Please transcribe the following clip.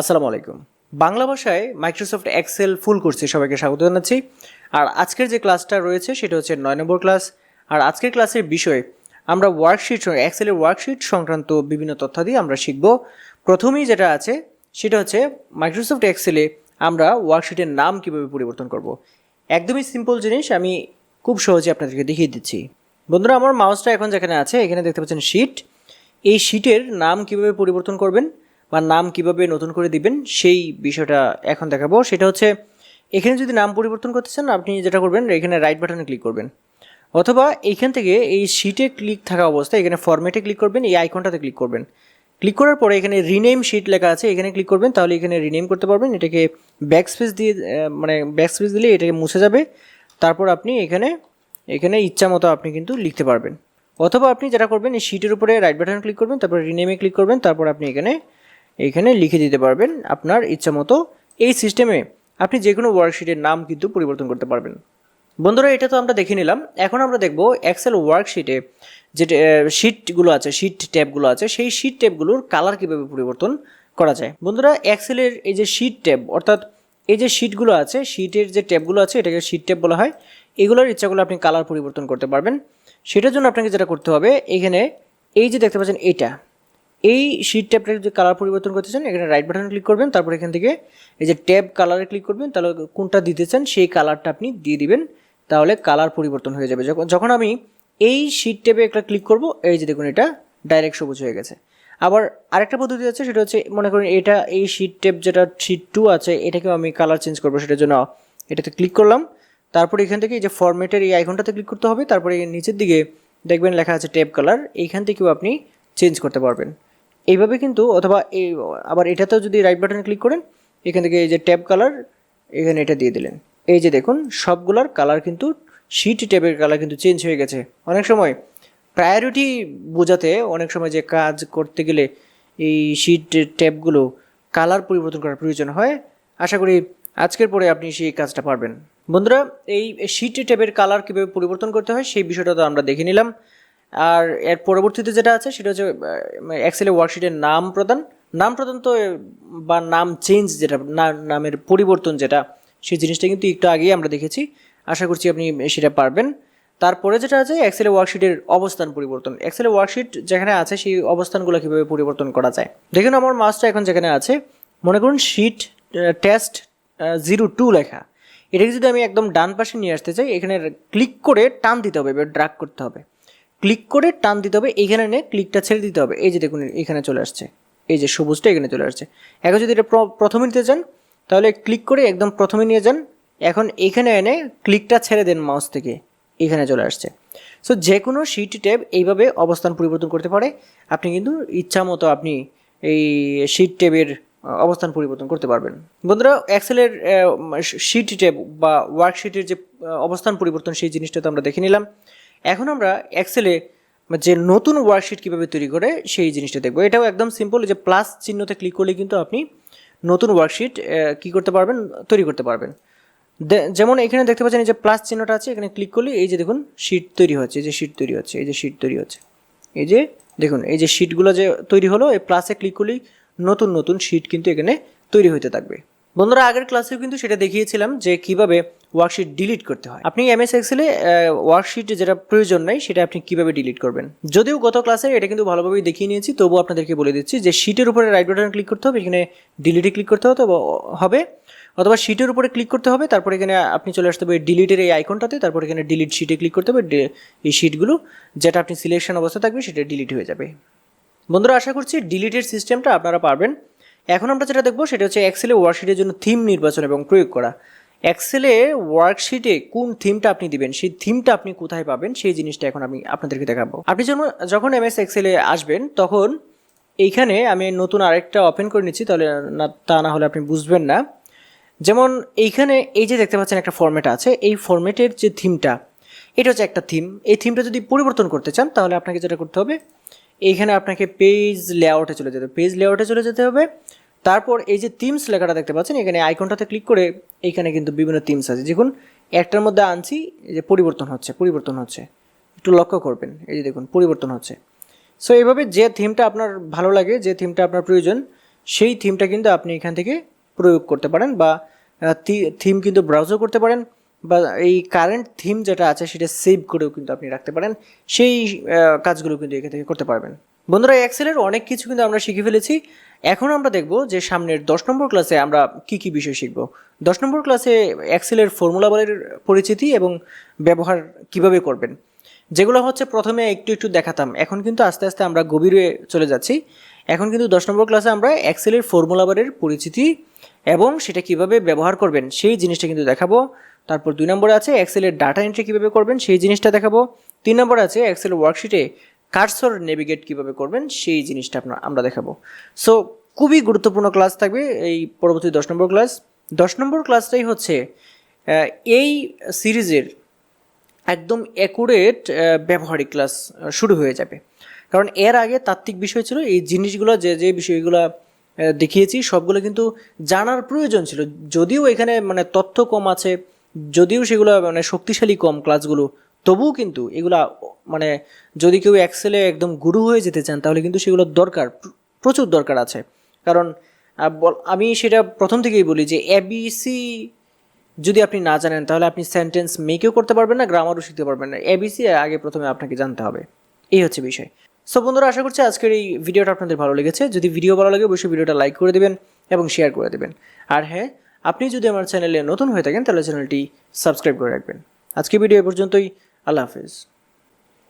আসসালামু আলাইকুম। বাংলা ভাষায় মাইক্রোসফট এক্সেল ফুল কোর্সে সবাইকে স্বাগত জানাচ্ছি। আর আজকের যে ক্লাসটা রয়েছে, সেটা হচ্ছে নয় নম্বর ক্লাস আর আজকের ক্লাসের বিষয় আমরা ওয়ার্কশিট এক্সেলের ওয়ার্কশিট সংক্রান্ত বিভিন্ন তথ্য দিয়ে আমরা শিখব। প্রথমেই যেটা আছে, সেটা হচ্ছে মাইক্রোসফট এক্সেলে আমরা ওয়ার্কশিটের নাম কীভাবে পরিবর্তন করব। একদমই সিম্পল জিনিস, আমি খুব সহজে আপনাদেরকে দেখিয়ে দিচ্ছি। বন্ধুরা, আমার মাউসটা এখন যেখানে আছে, এখানে দেখতে পাচ্ছেন শিট এই শিটের নাম কীভাবে পরিবর্তন করবেন? বা নাম কীভাবে নতুন করে দিবেন, সেই বিষয়টা এখন দেখাবো। সেটা হচ্ছে, এখানে যদি নাম পরিবর্তন করতে চান, আপনি যেটা করবেন, এখানে রাইট বাটনে ক্লিক করবেন। অথবা এইখান থেকে এই শিটে ক্লিক থাকা অবস্থায় এখানে ফরম্যাটে ক্লিক করবেন, এই আইকনটাতে ক্লিক করবেন। ক্লিক করার পরে এখানে রিনেম শিট লেখা আছে, এখানে ক্লিক করবেন, তাহলে এখানে রিনেম করতে পারবেন, এটাকে ব্যাক স্পেস দিয়ে মানে ব্যাক স্পেস দিলে এটাকে মুছে যাবে। তারপর আপনি এখানে এখানে ইচ্ছা মতো আপনি কিন্তু লিখতে পারবেন। অথবা আপনি যেটা করবেন, এই শিটের উপরে রাইট বাটন ক্লিক করবেন, তারপর রিনেমে ক্লিক করবেন, তারপর আপনি এখানে এখানে লিখে দিতে পারবেন আপনার ইচ্ছা মতো এই সিস্টেমে আপনি যে কোনো ওয়ার্কশিটের নাম কিন্তু পরিবর্তন করতে পারবেন। বন্ধুরা, এটা তো আমরা দেখে নিলাম। এখন আমরা দেখব এক্সেল ওয়ার্কশিটে যে শিটগুলো আছে শিট ট্যাবগুলো আছে, সেই শিট ট্যাবগুলোর কালার কীভাবে পরিবর্তন করা যায়? বন্ধুরা এক্সেলের এই যে শিট ট্যাব অর্থাৎ এই যে শিটগুলো আছে শিটের যে ট্যাবগুলো আছে, এটাকে শিট ট্যাব বলা হয়, এগুলোর ইচ্ছাগুলো আপনি কালার পরিবর্তন করতে পারবেন। সেটার জন্য আপনাকে যেটা করতে হবে, এখানে এই যে দেখতে পাচ্ছেন এইটা এই শিট ট্যাবটা যে কালার পরিবর্তন করতে চান, এখানে রাইট বাটন ক্লিক করবেন, তারপর এখান থেকে এই যে ট্যাব কালারে ক্লিক করবেন, তাহলে কোনটা দিতে চান, সেই কালারটা আপনি দিয়ে দিবেন, তাহলে কালার পরিবর্তন হয়ে যাবে। যখন যখন আমি এই শিট ট্যাবে একটা ক্লিক করব, এই যে দেখুন এটা ডাইরেক্ট সবুজ হয়ে গেছে। আবার আরেকটা পদ্ধতি আছে, সেটা হচ্ছে, মনে করেন এটা, এই শিট ট্যাব যেটা শিট টু আছে, এটাকেও আমি কালার চেঞ্জ করব, সেটার জন্য এটাতে ক্লিক করলাম। তারপর এখান থেকে এই যে ফরম্যাটের এই আইকনটাতে ক্লিক করতে হবে, তারপরে নিচের দিকে দেখবেন লেখা আছে ট্যাব কালার এইখান থেকেও আপনি চেঞ্জ করতে পারবেন। এইভাবে কিন্তু অথবা এই, আবার এটাতেও যদি রাইট বাটনে ক্লিক করেন, এখান থেকে এই যে ট্যাব কালার এখানে এটা দিয়ে দিলেন। এই যে দেখুন, সবগুলার কালার কিন্তু শিট ট্যাবের কালার কিন্তু চেঞ্জ হয়ে গেছে। অনেক সময় প্রায়োরিটি বোঝাতে, অনেক সময় যে কাজ করতে গেলে এই শিট ট্যাবগুলো কালার পরিবর্তন করার প্রয়োজন হয়। আশা করি আজকের পরে আপনি সেই কাজটা পারবেন। বন্ধুরা, এই শিট ট্যাবের কালার কীভাবে পরিবর্তন করতে হয়, সেই বিষয়টা তো আমরা দেখে নিলাম। আর এর পরবর্তীতে যেটা আছে, সেটা হচ্ছে এক্সেলে ওয়ার্কশিটের নাম প্রদান। নাম প্রদান তো, বা নাম চেঞ্জ যেটা নামের পরিবর্তন যেটা, সেই জিনিসটা কিন্তু একটু আগেই আমরা দেখেছি। আশা করছি আপনি সেটা পারবেন। তারপরে যেটা আছে এক্সেলে ওয়ার্কশিটের অবস্থান পরিবর্তন। এক্সেলে ওয়ার্কশিট যেখানে আছে, সেই অবস্থানগুলো কীভাবে পরিবর্তন করা যায়? দেখুন, আমার মাসটা এখন যেখানে আছে, মনে করুন শিট টেস্ট জিরো টু লেখা। এটাকে যদি আমি একদম ডান পাশে নিয়ে আসতে চাই, এখানে ক্লিক করে টান দিতে হবে, এবার ড্রাগ করতে হবে। ক্লিক করে টান দিতে হবে, এইখানে নিয়ে ক্লিকটা ছেড়ে দিতে হবে। এই যে দেখুন এখানে চলে আসছে। এই যে সবুজটা এখানে চলে আসছে। এখন যদি এটা প্র- প্রথমে নিতে চান, তাহলে ক্লিক করে একদম প্রথমে নিয়ে যান। এখন এখানে এনে ক্লিকটা ছেড়ে দেন মাউস থেকে। এখানে চলে আসছে। সো যে কোনো শিট ট্যাব এইভাবে অবস্থান পরিবর্তন করতে পারে। আপনি কিন্তু ইচ্ছা মতো আপনি এই শিট ট্যাবের অবস্থান পরিবর্তন করতে পারবেন। বন্ধুরা এক্সেলের শিট ট্যাব বা ওয়ার্কশিটের যে অবস্থান পরিবর্তন, সেই জিনিসটা তো আমরা দেখে নিলাম। এখন আমরা এক্সেলে যে নতুন ওয়ার্কশিট কীভাবে তৈরি করে সেই জিনিসটা দেখব। এটাও একদম সিম্পল যে প্লাস চিহ্নতে ক্লিক করলে কিন্তু আপনি নতুন ওয়ার্কশিট কী করতে পারবেন? তৈরি করতে পারবেন। যেমন এখানে দেখতে পাচ্ছেন এই যে প্লাস চিহ্নটা আছে, এখানে ক্লিক করলে এই যে দেখুন শিট তৈরি হচ্ছে, এই যে শিট তৈরি হচ্ছে, এই যে শিট তৈরি হচ্ছে। এই যে দেখুন, এই যে শিটগুলো যে তৈরি হলো, এই প্লাসে ক্লিক করলেই নতুন নতুন শিট কিন্তু এখানে তৈরি হতে থাকবে। বন্ধুরা, আগের ক্লাসেও কিন্তু সেটা দেখিয়েছিলাম যে কীভাবে ওয়ার্কশিট ডিলিট করতে হয়। আপনি এমএস এক্সেলে ওয়ার্কশিট যেটা প্রয়োজন নাই, সেটা আপনি কীভাবে ডিলিট করবেন? যদিও গত ক্লাসে এটা কিন্তু ভালোভাবেই দেখিয়ে নিয়েছি, তবুও আপনাদেরকে বলে দিচ্ছি যে শিটের উপরে রাইট বাটন ক্লিক করতে হবে, এখানে ডিলিটে ক্লিক করতে হতে হবে। অথবা শিটের উপরে ক্লিক করতে হবে, তারপর এখানে আপনি চলে আসতে হবে ডিলিটের এই আইকনটাতে তারপর এখানে ডিলিট শিটে ক্লিক করতে হবে এই শিটগুলো যেটা আপনি সিলেকশন অবস্থা থাকবে, সেটা ডিলিট হয়ে যাবে। বন্ধুরা, আশা করছি ডিলিটের সিস্টেমটা আপনারা পারবেন। এখন আমরা যেটা দেখব সেটা হচ্ছে এক্সেলে ওয়ার্কশিটের জন্য থিম নির্বাচন এবং প্রয়োগ করা। এক্সেলে ওয়ার্কশিটে কোন থিমটা আপনি দিবেন, সেই থিমটা আপনি কোথায় পাবেন, সেই জিনিসটা এখন আমি আপনাদেরকে দেখাবো। আপনি যখন যখন এমএস এক্সেলে আসবেন, তখন এইখানে আমি নতুন আরেকটা ওপেন করে নিচ্ছি, তাহলে না তা না হলে আপনি বুঝবেন না। যেমন এইখানে এই যে দেখতে পাচ্ছেন একটা ফরম্যাট আছে, এই ফরম্যাটের যে থিমটা এটা হচ্ছে একটা থিম এই থিমটা যদি পরিবর্তন করতে চান, তাহলে আপনাকে যেটা করতে হবে এইখানে আপনাকে পেজ লেআউটে চলে যেতে পেজ লেআউটে চলে যেতে হবে। তারপর এই যে থিমস লেখাটা দেখতে পাচ্ছেন, এখানে আইকনটাতে ক্লিক করে এইখানে কিন্তু বিভিন্ন থিমস আছে। দেখুন, একটার মধ্যে আনছি যে পরিবর্তন হচ্ছে পরিবর্তন হচ্ছে। একটু লক্ষ্য করবেন, এই যে দেখুন, পরিবর্তন হচ্ছে। সো এইভাবে যে থিমটা আপনার ভালো লাগে, যে থিমটা আপনার প্রয়োজন, সেই থিমটা কিন্তু আপনি এখান থেকে প্রয়োগ করতে পারেন বা থিম কিন্তু ব্রাউজও করতে পারেন। বা এই কারেন্ট থিম যেটা আছে, সেটা সেভ করেও কিন্তু আপনি রাখতে পারেন। সেই কাজগুলো কিন্তু এখান থেকে করতে পারবেন। বন্ধুরা এক্সেলের অনেক কিছু কিন্তু আমরা শিখে ফেলেছি। এখন আমরা দেখব যে সামনের দশ নম্বর ক্লাসে আমরা কি কি বিষয় শিখব। দশ নম্বর ক্লাসে এক্সেলের ফর্মুলাবলের পরিচিতি এবং ব্যবহার কীভাবে করবেন। যেগুলো হচ্ছে, প্রথমে একটু একটু দেখাতাম। এখন কিন্তু আস্তে আস্তে আমরা গভীরে চলে যাচ্ছি। এখন কিন্তু দশ নম্বর ক্লাসে আমরা এক্সেলের ফর্মুলাবারের পরিচিতি এবং সেটা কীভাবে ব্যবহার করবেন সেই জিনিসটা কিন্তু দেখাবো। তারপর দুই নম্বরে আছে এক্সেলের ডাটা এন্ট্রি কীভাবে করবেন সেই জিনিসটা দেখাবো। তিন নম্বরে আছে এক্সেল ওয়ার্কশিটে কার্সর নেভিগেট কীভাবে করবেন সেই জিনিসটা আপনার, আমরা দেখাবো। সো খুবই গুরুত্বপূর্ণ ক্লাস থাকবে এই পরবর্তী দশ নম্বর ক্লাস দশ নম্বর ক্লাসটাই হচ্ছে এই সিরিজের একদম অ্যাকুরেট ব্যবহারিক ক্লাস শুরু হয়ে যাবে। কারণ এর আগে তাত্ত্বিক বিষয় ছিল এই জিনিসগুলো, যে যে বিষয়গুলো দেখিয়েছি, সবগুলো কিন্তু জানার প্রয়োজন ছিল। যদিও এখানে মানে তথ্য কম আছে, যদিও সেগুলো মানে শক্তিশালী কম ক্লাসগুলো তবুও কিন্তু এগুলা মানে যদি কেউ এক্সেলে একদম গুরু হয়ে যেতে চান, তাহলে কিন্তু সেগুলো দরকার প্রচুর দরকার আছে। কারণ আমি সেটা প্রথম থেকেই বলি যে এবিসি যদি আপনি না জানেন, তাহলে আপনি সেন্টেন্স মেকেও করতে পারবেন না গ্রামারও শিখতে পারবেন না। এবিসি আগে প্রথমে আপনাকে জানতে হবে। এই হচ্ছে বিষয়। সো বন্ধুরা, আশা করছি আজকের এই ভিডিওটা আপনাদের ভালো লেগেছে। যদি ভিডিও ভালো লাগে, অবশ্যই ভিডিওটা লাইক করে দেবেন এবং শেয়ার করে দেবেন। আর হ্যাঁ আপনি যদি আমার চ্যানেলে নতুন হয়ে থাকেন, তাহলে চ্যানেলটি সাবস্ক্রাইব করে রাখবেন। আজকে ভিডিও এ পর্যন্তই। আল্লাহ হাফেজ।